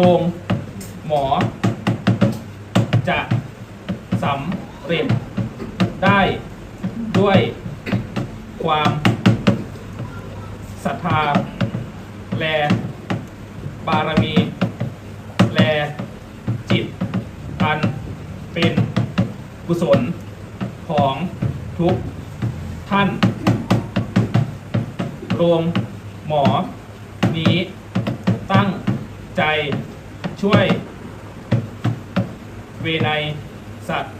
โรงหมอ จะสำเร็จได้ด้วยความศรัทธา แล บารมี แล จิต อัน เป็นกุศลของทุกท่าน โรงหมอนี้ตั้งใจ ช่วย เวไนสัตว์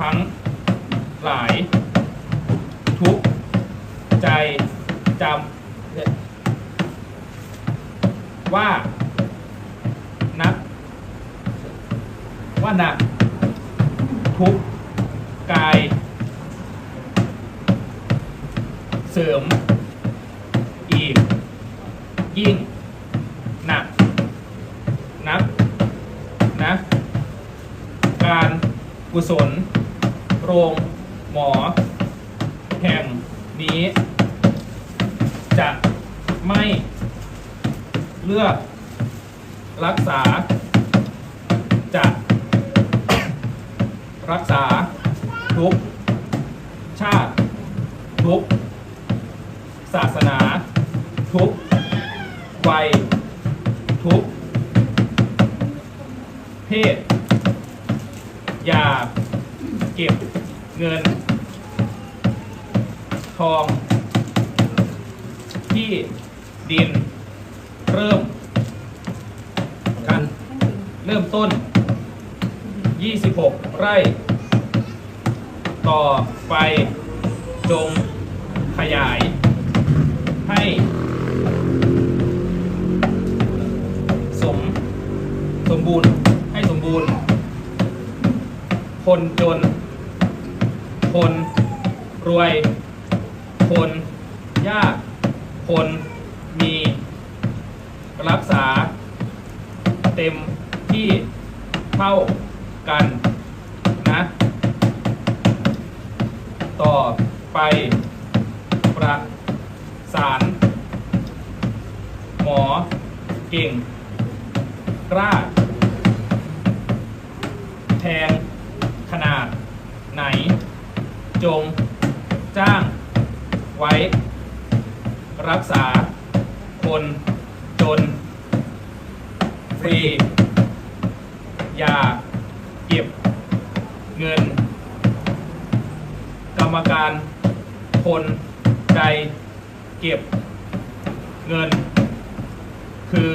ทั้งหลาย ทุกใจจำว่านัก ว่านัก ทุกกาย เสริม อีก ยิ่ง หนัก นัก นะ การ กุศล โรง หมอ แห่งนี้ จะไม่เลือก รักษา จะรักษา ทุก ชาติ ทุก ศาสนา ทุก วัย ทุก เพศ อย่าเก็บเงิน ทอง ที่ดินเริ่มกันเริ่มต้น 26 ไร่ ต่อไปจงขยาย ให้ สม สมบูรณ์ให้สมบูรณ์ คนจน คนรวย คนยาก คนมีรักษา เต็มที่เท่ากันนะ ต่อไปประสาน หมอเก่งกล้าแทง นาดไหน จง จ้าง ไว้ รักษา คน จน ฟรี อย่า เก็บ เงิน กรรมการ คนใด เก็บ เงิน คือ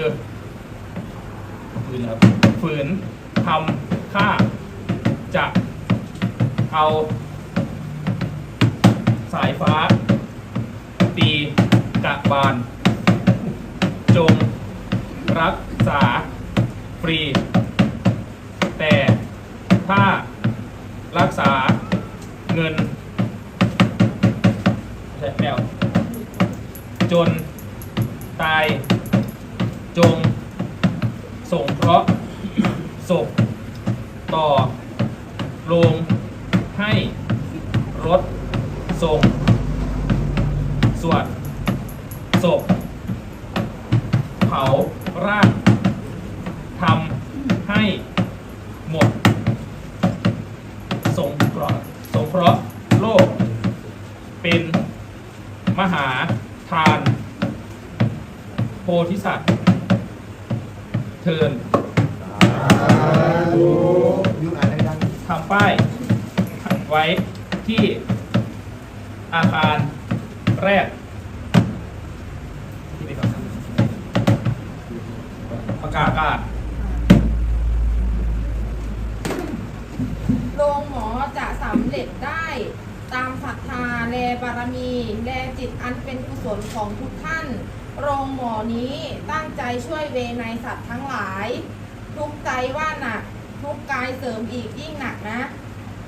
ฝืนครับฝืนทำค่าจะ เอาสายฟ้า ตีกะบาล จงรักษาฟรี แต่ถ้ารักษาเงินใช่แมวจนตาย จงส่งเคราะห์ศพต่อโรง ให้รถส่งสวดศพเผาร่างทำให้หมด สงเคราะห์สงเคราะห์โลก เป็นมหาทาน โพธิสัตว์เทินยุอ่านได้ดังทำป้าย ไว้ที่อาคารแรกที่นี่ครับประกาศอากาศโรงหมอจะสำเร็จได้ตามศรัทธาแลบารมี แลจิตอันเป็นกุศลของทุกท่าน โรงหมอนี้ตั้งใจช่วยเวไนยสัตว์ทั้งหลาย ทุกใจว่าหนัก ทุกกายเสริมอีกยิ่งหนักนะ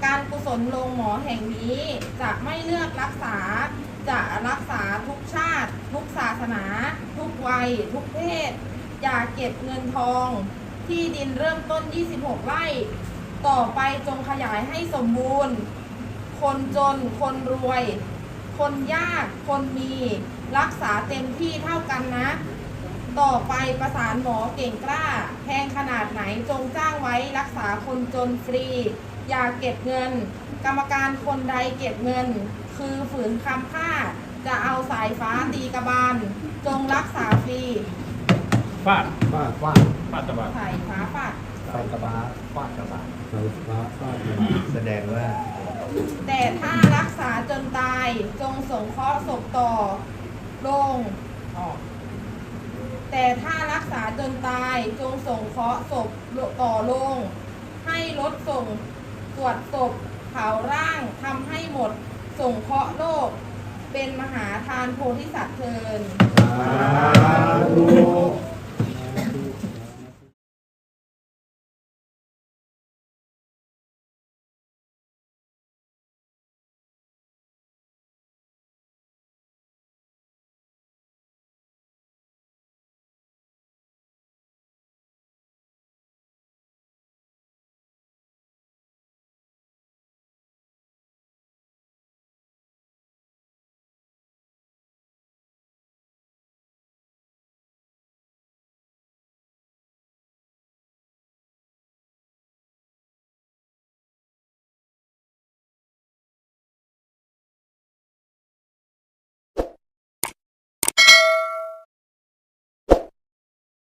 การกุศลโรงหมอแห่งนี้จะไม่เลือกรักษา จะรักษาทุกชาติ ทุกศาสนา ทุกวัย ทุกเพศ อย่าเก็บเงินทอง ที่ดินเริ่มต้น 26 ไร่ ต่อไปจงขยายให้สมบูรณ์ คนจน คนรวย คนยาก คนมี รักษาเต็มที่เท่ากันนะ ต่อไปประสานหมอเก่งกล้า แพงขนาดไหนจงจ้างไว้รักษาคนจนฟรี อย่าเก็บเงิน กรรมการคนใดเก็บเงิน คือฝืนคำค่า จะเอาสายฟ้าตีกระบาล จงรักษาฟรีฟาดฟาดฟาดฟาดตะบาดสายฟ้าฟาดฟาดกระบาฟาดกระบาไฟฟ้าฟาดกระบาดแสดงว่า แต่ถ้ารักษาจนตาย จงสงเคราะห์ศพต่อโรงออกแต่ถ้ารักษาจนตายจงส่งเคราะห์ศพต่อโรงให้รถส่ง ตรวดศพเผาร่างทำให้หมด ส่งเคราะห์โลก เป็นมหาทานโพธิสัตว์เทิน สาธุ